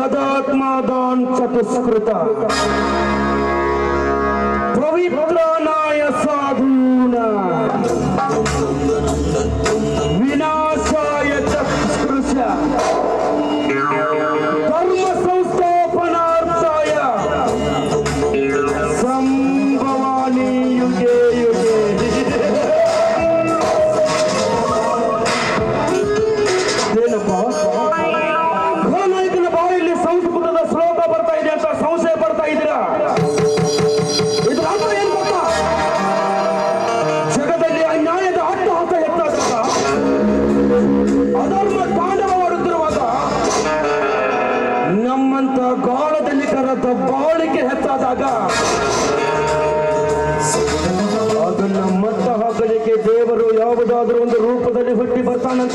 ভদাত্মাদান চতুষ্কৃতা পবিত্রানায় সাধুনা বিনাশায় চতুষ্কৃতা रूप हुटी बरतान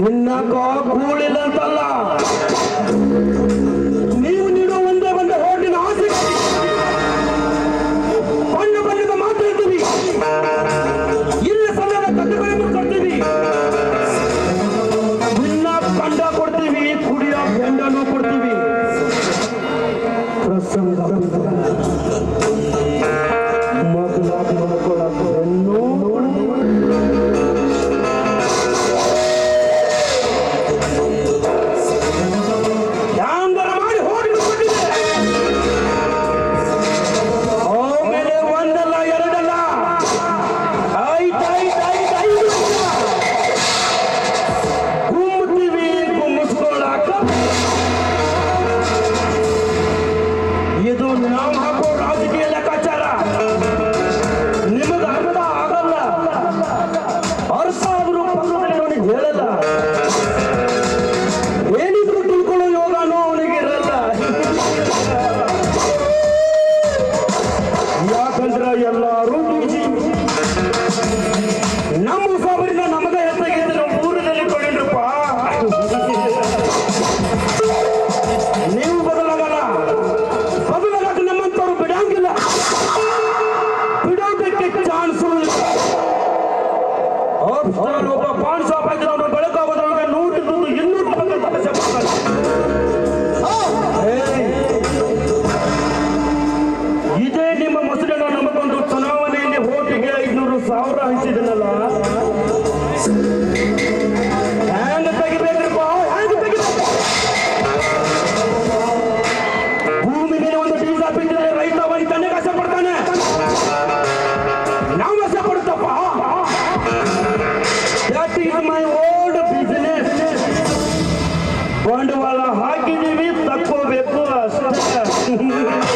Tinna ko bhuli na. Ooh.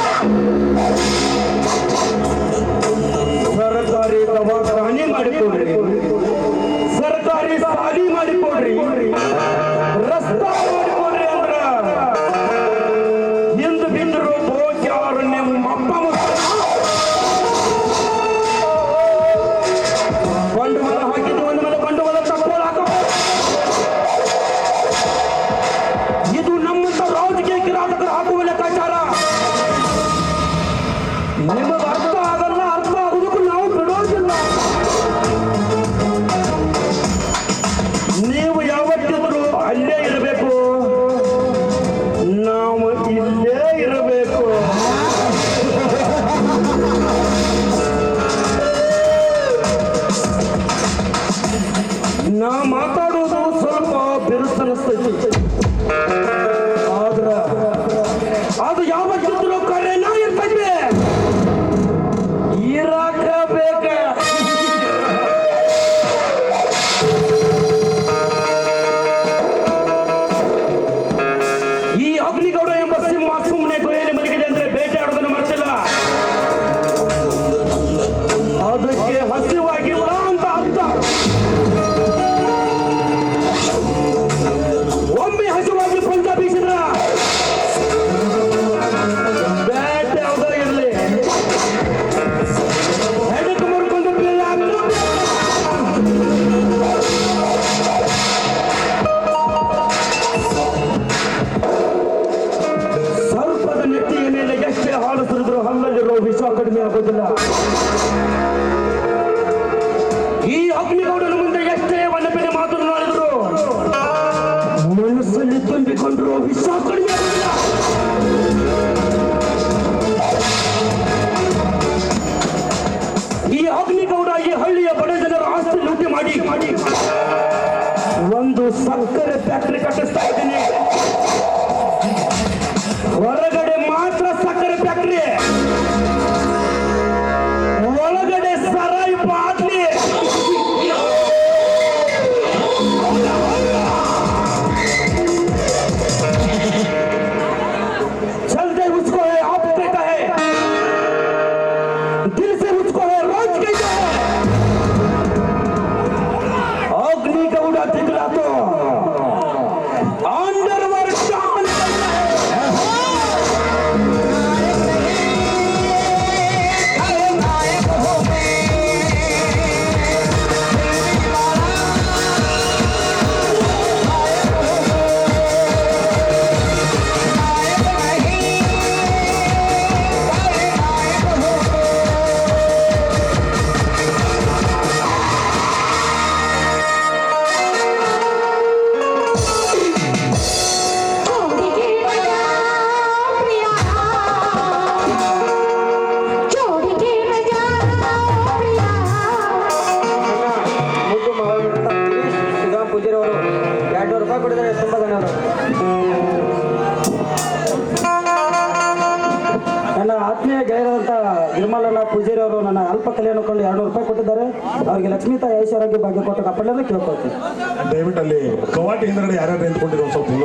ಅಗ್ನಿಗೌಡನ ಮುಂದೆ ಎಷ್ಟೇ ಒನಪಿನ ಮಾತನಾಡಿದ್ರು ಮನಸ್ಸಲ್ಲಿ ತುಂಬಿಕೊಂಡ್ರು ವಿಷ ಕಡಿಮೆ ಈ ಅಗ್ನಿಗೌಡ ಈ ಹಳ್ಳಿಯ ಬಡ ಜನರ ಆಸ್ತಿ ಲೂಟಿ ಮಾಡಿ ಮಾಡಿ ಒಂದು ಸಕ್ಕರೆ ಫ್ಯಾಕ್ಟರಿ ಕಟ್ಟಿಸ್ತಾ ಇದ್ದೀನಿ. ಹೊರಗಡೆ Until ಗೆಳೆಯರಾದಂಥ ನಿರ್ಮಲನ ಪೂಜಾರಿ ಅವರು ನನ್ನ ಅಲ್ಪ ಕಲೆ ಅನ್ಕೊಂಡು ಎರಡು ರೂಪಾಯಿ ಕೊಟ್ಟಿದ್ದಾರೆ. ಅವರಿಗೆ ತಾಯಿ ಐಶ್ವರ್ಯ ಭಾಗ್ಯ ಕೊಟ್ಟು ಕಾಪಾಡಲು ಕೇಳ್ಕೊಳ್ತೀನಿ. ದಯವಿಟ್ಟು ಅಲ್ಲಿ ಕವಾಟಿ ಹಿಂದ್ಗಡೆ ಯಾರ್ಯಾರು ನಿಂತ್ಕೊಂಡಿರೋ ಸ್ವಲ್ಪ